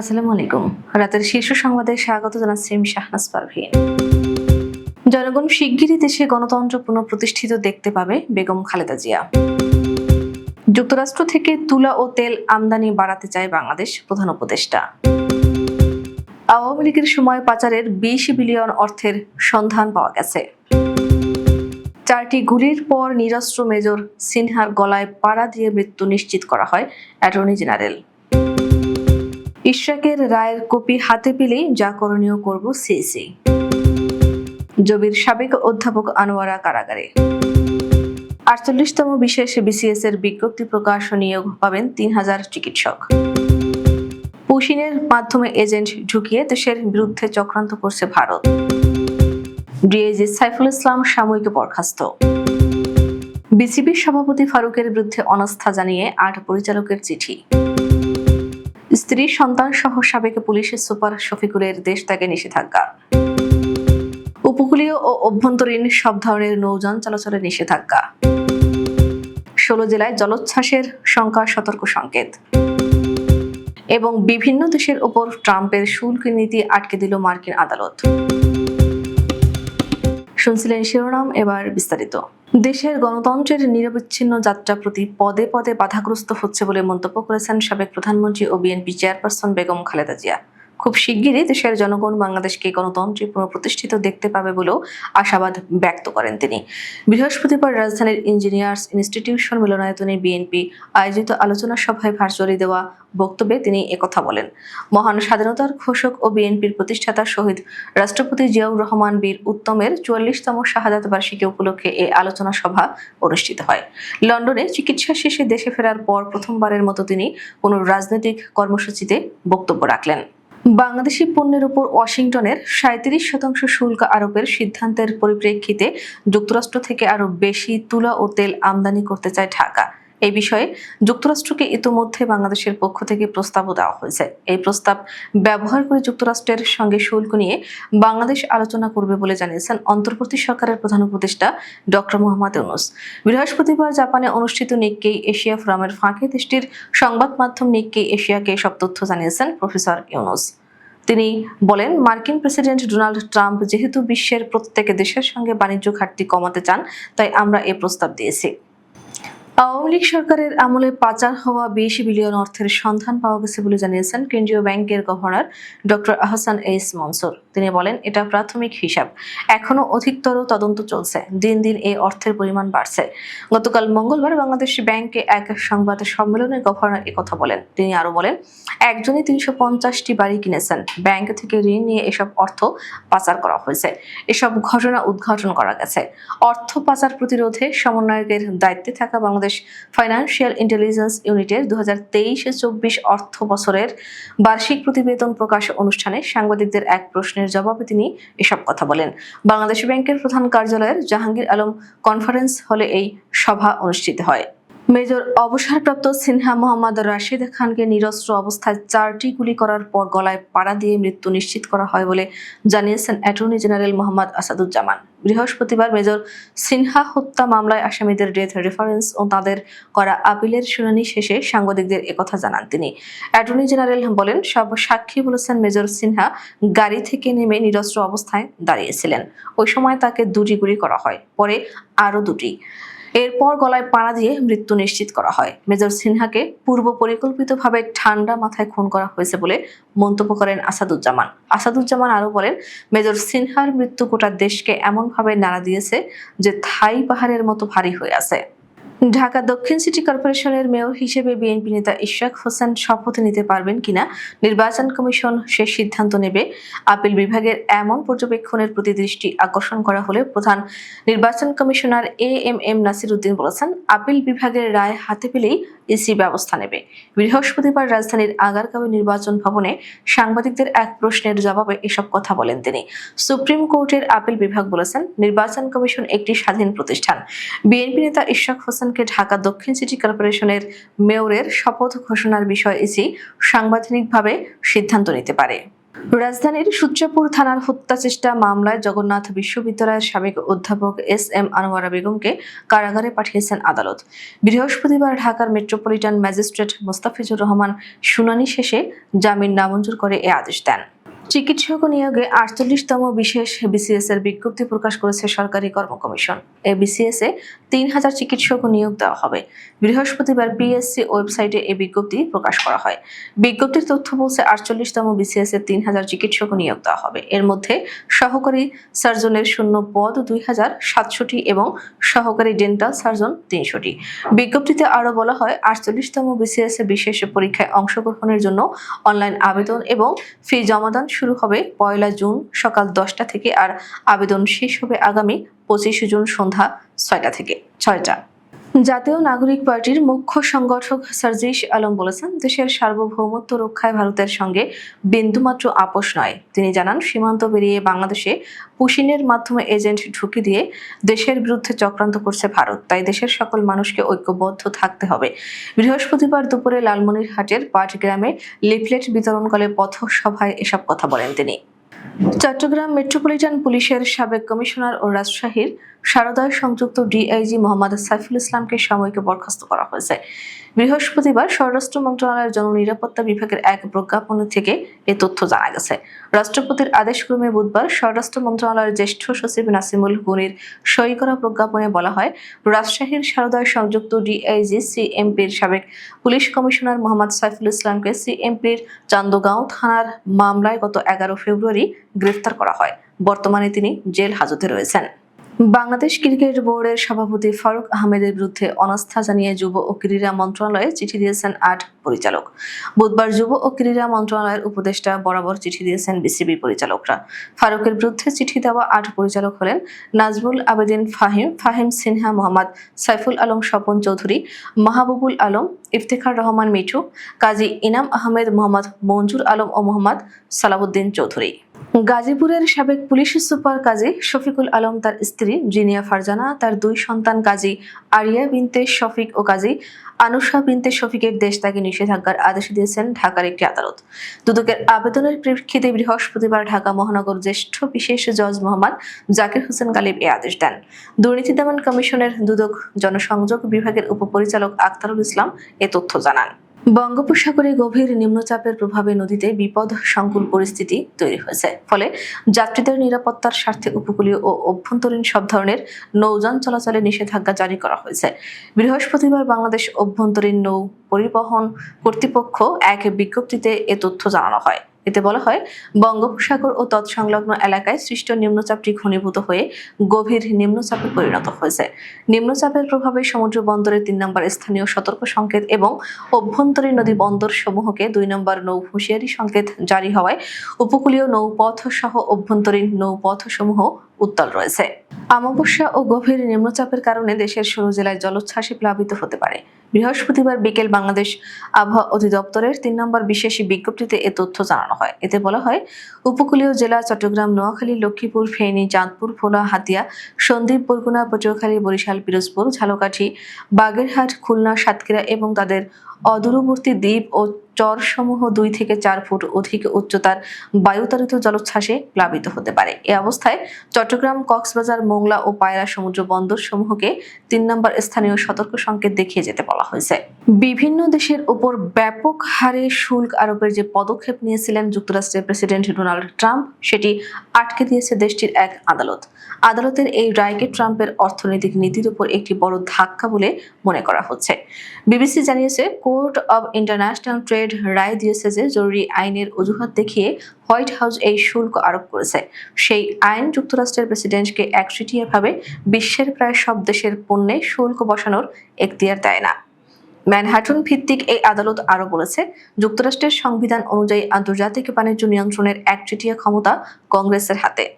আসসালামু আলাইকুম। রাতের শীর্ষ সংবাদে স্বাগত জানাচ্ছি আমি শাহনাজ পারভীন জনগণ শিগগিরই দেশে গণতন্ত্র পুনঃপ্রতিষ্ঠিত দেখতে পাবে বেগম খালেদা জিয়া। যুক্তরাষ্ট্র থেকে তুলা ও তেল আমদানি বাড়াতে চায় বাংলাদেশ প্রধান উপদেষ্টা। আওয়ামী লীগের সময় পাচারের বিশ বিলিয়ন অর্থের সন্ধান পাওয়া গেছে। চারটি গুলির পর নিরস্ত্র মেজর সিনহার গলায় পাড়া দিয়ে মৃত্যু নিশ্চিত করা হয় অ্যাটর্নি জেনারেল। ইশরাকের রায়ের কপি হাতে পেলেই যা করণীয় করব সিএসি। জবির সাবেক অধ্যাপক আনোয়ারা কারাগারে। আটচল্লিশতম বিশেষ বিসিএস এর বিজ্ঞপ্তি প্রকাশ নিয়োগ পাবেন তিন হাজার চিকিৎসক। পুশিনের মাধ্যমে এজেন্ট ঢুকিয়ে দেশের বিরুদ্ধে চক্রান্ত করছে ভারত। ডিএজি সাইফুল ইসলাম সাময়িক বরখাস্ত। বিসিবির সভাপতি ফারুকের বিরুদ্ধে অনাস্থা জানিয়ে আট পরিচালকের চিঠি। স্ত্রী, সন্তান সহ সাবেক পুলিশের সুপার শফিকুলের দেশ ত্যাগে নিষেধাজ্ঞা। উপকূলীয় ও অভ্যন্তরীণ সব ধরনের নৌযান চলাচলের নিষেধাজ্ঞা। ষোলো জেলায় জলোচ্ছ্বাসের সংখ্যা সতর্ক সংকেত। এবং বিভিন্ন দেশের ওপর ট্রাম্পের শুল্ক নীতি আটকে দিল মার্কিন আদালত। শুনছিলেন শিরোনাম, এবার বিস্তারিত। দেশের গণতন্ত্রের নিরবিচ্ছিন্ন যাত্রা প্রতি পদে পদে বাধাগ্রস্ত হচ্ছে বলে মন্তব্য করেছেন সাবেক প্রধানমন্ত্রী ও বিএনপি চেয়ারপারসন বেগম খালেদা জিয়া। খুব শিগগিরই দেশের জনগণ বাংলাদেশকে গণতন্ত্রে পুনঃপ্রতিষ্ঠিত দেখতে পাবে বলেও আশাবাদ ব্যক্ত করেন তিনি। বৃহস্পতিবার রাজধানীর ইঞ্জিনিয়ার্স ইনস্টিটিউশন মিলনায়তনে বিএনপি আয়োজিত আলোচনা সভায় ভার্চুয়ালি দেওয়া বক্তব্যে তিনি একথা বলেন। মহান স্বাধীনতার ঘোষক ও বিএনপির প্রতিষ্ঠাতা শহীদ রাষ্ট্রপতি জিয়াউর রহমান বীর উত্তমের চুয়াল্লিশতম শাহাদাত বার্ষিকী উপলক্ষে এই আলোচনা সভা অনুষ্ঠিত হয়। লন্ডনে চিকিৎসা শেষে দেশে ফেরার পর প্রথমবারের মতো তিনি কোনো রাজনৈতিক কর্মসূচিতে বক্তব্য রাখলেন। বাংলাদেশি পণ্যের উপর ওয়াশিংটনের সাঁত্রিশ শতাংশ শুল্ক আরোপের সিদ্ধান্তের পরিপ্রেক্ষিতে যুক্তরাষ্ট্র থেকে আরও বেশি তুলা ও তেল আমদানি করতে চায় ঢাকা। এই বিষয়ে যুক্তরাষ্ট্রকে ইতোমধ্যে বাংলাদেশের পক্ষ থেকে প্রস্তাবও দেওয়া হয়েছে। এই প্রস্তাব ব্যবহার করে যুক্তরাষ্ট্রের সঙ্গে শুল্ক নিয়ে বাংলাদেশ আলোচনা করবে বলে জানিয়েছেন অন্তর্বর্তী সরকারের প্রধান উপদেষ্টা ডক্টর মোহাম্মদ ইউনুস। বৃহস্পতিবার জাপানে অনুষ্ঠিত নিক্কেই এশিয়া ফোরামের ফাঁকে দেশটির সংবাদ মাধ্যম নিক্কেই এশিয়াকে সব তথ্য জানিয়েছেন প্রফেসর ইউনুস। তিনি বলেন, মার্কিন প্রেসিডেন্ট ডোনাল্ড ট্রাম্প যেহেতু বিশ্বের প্রত্যেক দেশের সঙ্গে বাণিজ্য ঘাটতি কমাতে চান, তাই আমরা এ প্রস্তাব দিয়েছি। আওয়ামী লীগ সরকারের আমলে পাচার হওয়া বিশ বিলিয়ন অর্থের সন্ধান পাওয়া গেছে বলে জানিয়েছেন কেন্দ্রীয় ব্যাংকের governor doctor Ahsan H Mansur. তিনি বলেন, এটা প্রাথমিক হিসাব। এখনও অধিকতর তদন্ত চলছে। দিন দিন এই অর্থের পরিমাণ বাড়ছে। গতকাল মঙ্গলবার বাংলাদেশ ব্যাংকে এক সংবাদ সম্মেলনে গভর্নর কথা বলেন। তিনি আরও বলেন একজনই তিনশো পঞ্চাশটি বাড়ি কিনেছেন। ব্যাংক থেকে ঋণ নিয়ে এসব অর্থ পাচার করা হয়েছে। এসব ঘটনা উদ্ঘাটন করা গেছে। অর্থ পাচার প্রতিরোধে সমন্বয়কের দায়িত্বে থাকা বাংলাদেশ ফাইন্যান্সিয়াল ইন্টেলিজেন্স ইউনিটের দু হাজার তেইশে চব্বিশ অর্থ বছরের বার্ষিক প্রতিবেদন প্রকাশ অনুষ্ঠানে সাংবাদিকদের এক প্রশ্নের জবাবে তিনি এসব কথা বলেন। বাংলাদেশ ব্যাংকের প্রধান কার্যালয়ের জাহাঙ্গীর আলম কনফারেন্স হলে এই সভা অনুষ্ঠিত হয়। মেজর অবসরপ্রাপ্ত সিনহা মোহাম্মদ রাশিদ খানকে নিরস্ত্র অবস্থায় চারটি গুলি করার পর গলায় পাড়া দিয়ে মৃত্যু নিশ্চিত করা হয় বলে জানিয়েছেন অ্যাটর্নি জেনারেল মোহাম্মদ আসাদুজ্জামান। বৃহস্পতিবার মেজর সিনহা হত্যা মামলায় আসামিদের ডেথ রেফারেন্স ও তাদের করা আপিলের শুনানি শেষে সাংবাদিকদের একথা জানান তিনি। অ্যাটর্নি জেনারেল বলেন, সব সাক্ষী বলেছেন মেজর সিনহা গাড়ি থেকে নেমে নিরস্ত্র অবস্থায় দাঁড়িয়েছিলেন। ওই সময় তাকে দুটি গুলি করা হয়, পরে আরও দুটি। এরপর গলায় পাড়া দিয়ে মৃত্যু নিশ্চিত করা হয়। মেজর সিনহাকে পূর্ব পরিকল্পিতভাবে ঠান্ডা মাথায় খুন করা হয়েছে বলে মন্তব্য করেন আসাদুজ্জামান। আসাদুজ্জামান আরও বলেন, মেজর সিনহার মৃত্যু গোটা দেশকে এমনভাবে নাড়া দিয়েছে যে থাই পাহাড়ের মতো ভারী হয়ে আছে। ঢাকা দক্ষিণ সিটি কর্পোরেশনের মেয়র হিসেবে বিএনপি নেতা ইশরাক হোসেন শপথ নিতে পারবেন কিনা নির্বাচন কমিশন সে সিদ্ধান্ত নেবে। আপিল বিভাগের এমন পর্যবেক্ষণের প্রতি দৃষ্টি আকর্ষণ করা হলে প্রধান নির্বাচন commissioner A M M Nasir Uddin বলেছেন, আপিল বিভাগের রায় হাতে পেলেই ইসি ব্যবস্থা নেবে। বৃহস্পতিবার রাজধানীর আগারগাঁও নির্বাচন ভবনে সাংবাদিকদের এক প্রশ্নের জবাবে এসব কথা বলেন তিনি। সুপ্রিম কোর্টের আপিল বিভাগ বলেছেন, নির্বাচন কমিশন একটি স্বাধীন প্রতিষ্ঠান। বিএনপি নেতা ইশরাক হোসেনকে ঢাকা দক্ষিণ সিটি কর্পোরেশনের মেয়রের শপথ ঘোষণার বিষয়ে ইসি সাংবিধানিকভাবে সিদ্ধান্ত নিতে পারে। রাজধানীর সূত্রপুর থানার হত্যা চেষ্টা মামলায় জগন্নাথ বিশ্ববিদ্যালয়ের সাবেক অধ্যাপক এস এম আনোয়ারা বেগমকে কারাগারে পাঠিয়েছেন আদালত। বৃহস্পতিবার ঢাকার মেট্রোপলিটন ম্যাজিস্ট্রেট মোস্তাফিজুর রহমান শুনানি শেষে জামিন নামঞ্জুর করে এ আদেশ দেন। চিকিৎসক নিয়োগে আটচল্লিশতম বিশেষ বিসিএস এর বিজ্ঞপ্তি প্রকাশ করেছে সরকারি কর্ম কমিশন। এ বিসিএস এ তিন হাজার চিকিৎসক নিয়োগ দেওয়া হবে। বৃহস্পতিবার পিএসসি ওয়েবসাইটে এই বিজ্ঞপ্তি প্রকাশ করা হয়। বিজ্ঞপ্তির তথ্য বলছে, আটচল্লিশতম বিসিএস এ তিন হাজার চিকিৎসক নিয়োগ দেওয়া হবে। এর মধ্যে সহকারী সার্জনের শূন্য পদ দুই হাজার সাতশোটি এবং সহকারী ডেন্টাল সার্জন তিনশোটি বিজ্ঞপ্তিতে আরও বলা হয়, আটচল্লিশতম বিসিএস এ বিশেষ পরীক্ষায় অংশগ্রহণের জন্য অনলাইন আবেদন এবং ফি জমাদান শুরু হবে পয়লা জুন সকাল দশটা থেকে আর আবেদন শেষ হবে আগামী পঁচিশে জুন সন্ধ্যা ছয়টা থেকে। ছয়টা। জাতীয় নাগরিক পার্টির মুখ্য সংগঠক সার্জিস আলম বলেছেন, দেশের সার্বভৌমত্ব রক্ষায় ভারতের সঙ্গে বিন্দুমাত্র আপোষ নয়। তিনি জানান, সীমান্ত পেরিয়ে বাংলাদেশে পুশিনের মাধ্যমে এজেন্ট ঢুকি দিয়ে দেশের বিরুদ্ধে চক্রান্ত করছে ভারত। তাই দেশের সকল মানুষকে ঐক্যবদ্ধ থাকতে হবে। বৃহস্পতিবার দুপুরে লালমনিরহাটের পাটগ্রামে লিফলেট বিতরণকালে পথসভায় এসব কথা বলেন তিনি। চট্টগ্রাম মেট্রোপলিটন পুলিশের সাবেক কমিশনার ও রাজশাহীর সারদায় সংযুক্ত ডিআইজি মোহাম্মদ সাইফুল ইসলামকে সাময়িক বরখাস্ত করা হয়েছে। বৃহস্পতিবার স্বরাষ্ট্র মন্ত্রণালয়ের জননিরাপত্তা বিভাগের এক প্রজ্ঞাপন থেকে এ তথ্য জানা গেছে। রাষ্ট্রপতির আদেশক্রমে বুধবার স্বরাষ্ট্র মন্ত্রণালয়ের জ্যেষ্ঠ সচিব নাসিমুল গুনির সই করা প্রজ্ঞাপনে বলা হয়, রাজশাহীর সারদায় সংযুক্ত ডিআইজি সিএমপির সাবেক পুলিশ কমিশনার মোহাম্মদ সাইফুল ইসলামকে সিএমপির চান্দগাঁও থানার মামলায় গত এগারো ফেব্রুয়ারি গ্রেফতার করা হয়। বর্তমানে তিনি জেল হাজতে রয়েছেন। বাংলাদেশ ক্রিকেট বোর্ডের সভাপতি ফারুক আহমেদের বিরুদ্ধে অনাস্থা জানিয়ে যুব ও ক্রীড়া মন্ত্রণালয়ে চিঠি দিয়েছেন আট পরিচালক। বুধবার যুব ও ক্রীড়া মন্ত্রণালয়ের উপদেষ্টা বরাবর চিঠি দিয়েছেন বিসিবি পরিচালকরা। ফারুকের বিরুদ্ধে চিঠি দেওয়া আট পরিচালক হলেন নাজমুল আবেদিন ফাহিম ফাহিম সিনহা মোহাম্মদ, সাইফুল আলম স্বপন চৌধুরী, মাহবুবুল আলম, ইফতেখার রহমান মিঠু, কাজী ইনাম আহমেদ মোহাম্মদ, মঞ্জুর আলম ও মোহাম্মদ সালাউদ্দিন চৌধুরী। গাজীপুরের সাবেক পুলিশ সুপার কাজী শফিকুল আলম তার স্ত্রী জিনিয়া ফারজানা, তার দুই সন্তান কাজী আরিয়া বিনতে শফিক ও কাজী আনুষা বিনতে শফিকের দেশ তাকে নিষেধাজ্ঞার আদেশ দিয়েছেন ঢাকার একটি আদালত। দুদকের আবেদনের প্রেক্ষিতে বৃহস্পতিবার ঢাকা মহানগর জ্যেষ্ঠ বিশেষ জজ মোহাম্মদ জাকির হোসেন গালিব এ আদেশ দেন। দুর্নীতি দমন কমিশনের দুদক জনসংযোগ বিভাগের উপপরিচালক আক্তারুল ইসলাম এ তথ্য জানান। বঙ্গোপসাগরে গভীর নিম্নচাপের প্রভাবে নদীতে বিপদ, সংকুল পরিস্থিতি তৈরি হয়েছে। ফলে যাত্রীদের নিরাপত্তার স্বার্থে উপকূলীয় ও অভ্যন্তরীণ সব ধরনের নৌযান চলাচলে নিষেধাজ্ঞা জারি করা হয়েছে। বৃহস্পতিবার বাংলাদেশ অভ্যন্তরীণ নৌ পরিবহন কর্তৃপক্ষ এক বিজ্ঞপ্তিতে এ তথ্য জানানো হয়। এতে বলা হয়, বঙ্গোপসাগর ও তৎসংলগ্ন এলাকায় সৃষ্ট নিম্নচাপটি ঘনীভূত হয়ে গভীর নিম্নচাপে পরিণত হয়েছে। নিম্নচাপের প্রভাবে সমুদ্র বন্দরের তিন নম্বর স্থানীয় সতর্ক সংকেত এবং অভ্যন্তরীণ নদী বন্দর সমূহকে দুই নম্বর নৌ হুঁশিয়ারি সংকেত জারি হওয়ায় উপকূলীয় নৌপথ সহ অভ্যন্তরীণ নৌপথ সমূহ উত্তাল রয়েছে। অমাবস্যা ও গভীর নিম্নচাপের কারণে দেশের ষোলো জেলায় জলোচ্ছ্বাসে প্লাবিত হতে পারে। বৃহস্পতিবার বিকেল বাংলাদেশ আবহাওয়া অধিদপ্তরের তিন নম্বর বিশেষ বিজ্ঞপ্তিতে এ তথ্য জানানো হয়। এতে বলা হয়, উপকূলীয় জেলা চট্টগ্রাম, নোয়াখালী, লক্ষ্মীপুর, ফেনী, চাঁদপুর, ভোলা, হাতিয়া, সন্দ্বীপ, বরগুনা, পটুয়াখালী, বরিশাল, পিরোজপুর, ঝালকাঠি, বাগেরহাট, খুলনা, সাতক্ষীরা এবং তাদের অদূরবর্তী দ্বীপ ও চরসমূহ দুই থেকে চার ফুট অধিক উচ্চতার বায়ুতারিত জলোচ্ছ্বাসে প্লাবিত হতে পারে। এ অবস্থায় চট্টগ্রাম, কক্সবাজার, মোংলা ও পায়রা সমুদ্র বন্দর সমূহকে তিন নম্বর স্থানীয় সতর্ক সংকেত দেখিয়ে যেতে বলা হয়েছে। বিভিন্ন দেশের উপর ব্যাপক হারে শুল্ক আরোপের যে পদক্ষেপ নিয়েছিলেন যুক্তরাষ্ট্রের প্রেসিডেন্ট ডোনাল্ড ট্রাম্প, সেটি আটকে দিয়েছে দেশটির এক আদালত। আদালতের এই রায়কে ট্রাম্পের অর্থনৈতিক নীতির উপর একটি বড় ধাক্কা বলে মনে করা হচ্ছে। বিবিসি জানিয়েছে, কোর্ট অব ইন্টারন্যাশনাল ট্রেড রায় দিয়েছে যে জরুরি আইনের অজুহাত দেখিয়ে হোয়াইট হাউস এই শুল্ক আরোপ করেছে। সেই আইন যুক্তরাষ্ট্রের প্রেসিডেন্টকে একচেটিয়াভাবে বিশ্বের প্রায় সব দেশের পণ্যে শুল্ক বসানোর এখতিয়ার দেয় না। ম্যানহাটন ভিত্তিক এই আদালত আরও বলেছে, যুক্তরাষ্ট্রের সংবিধান অনুযায়ী আন্তর্জাতিক বাণিজ্য নিয়ন্ত্রণের একচেটিয়া ক্ষমতা কংগ্রেসের হাতে।